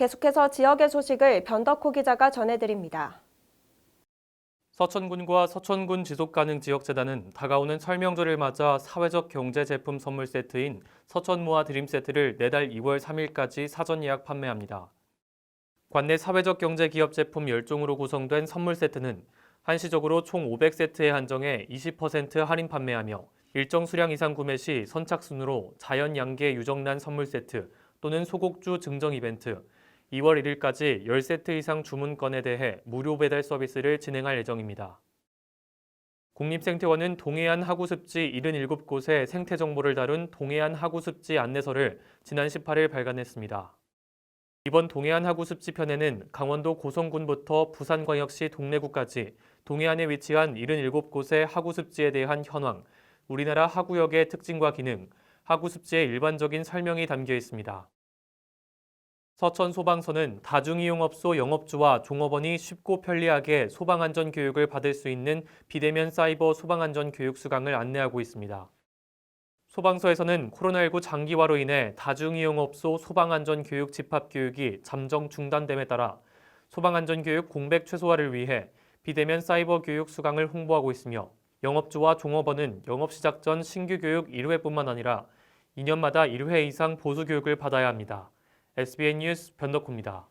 계속해서 지역의 소식을 변덕호 기자가 전해드립니다. 서천군과 서천군 지속가능 지역재단은 다가오는 설명절을 맞아 사회적 경제 제품 선물 세트인 서천무화 드림 세트를 내달 2월 3일까지 사전 예약 판매합니다. 관내 사회적 경제 기업 제품 10종으로 구성된 선물 세트는 한시적으로 총 500세트에 한정해 20% 할인 판매하며 일정 수량 이상 구매 시 선착순으로 자연 양계 유정란 선물 세트 또는 소곡주 증정 이벤트, 2월 1일까지 10세트 이상 주문건에 대해 무료 배달 서비스를 진행할 예정입니다. 국립생태원은 동해안 하구습지 77곳의 생태 정보를 다룬 동해안 하구습지 안내서를 지난 18일 발간했습니다. 이번 동해안 하구습지 편에는 강원도 고성군부터 부산광역시 동래구까지 동해안에 위치한 77곳의 하구습지에 대한 현황, 우리나라 하구역의 특징과 기능, 하구습지의 일반적인 설명이 담겨 있습니다. 서천 소방서는 다중이용업소 영업주와 종업원이 쉽고 편리하게 소방안전 교육을 받을 수 있는 비대면 사이버 소방안전 교육 수강을 안내하고 있습니다. 소방서에서는 코로나19 장기화로 인해 다중이용업소 소방안전 교육 집합 교육이 잠정 중단됨에 따라 소방안전 교육 공백 최소화를 위해 비대면 사이버 교육 수강을 홍보하고 있으며 영업주와 종업원은 영업 시작 전 신규 교육 1회뿐만 아니라 2년마다 1회 이상 보수 교육을 받아야 합니다. SBN 뉴스 변덕호입니다.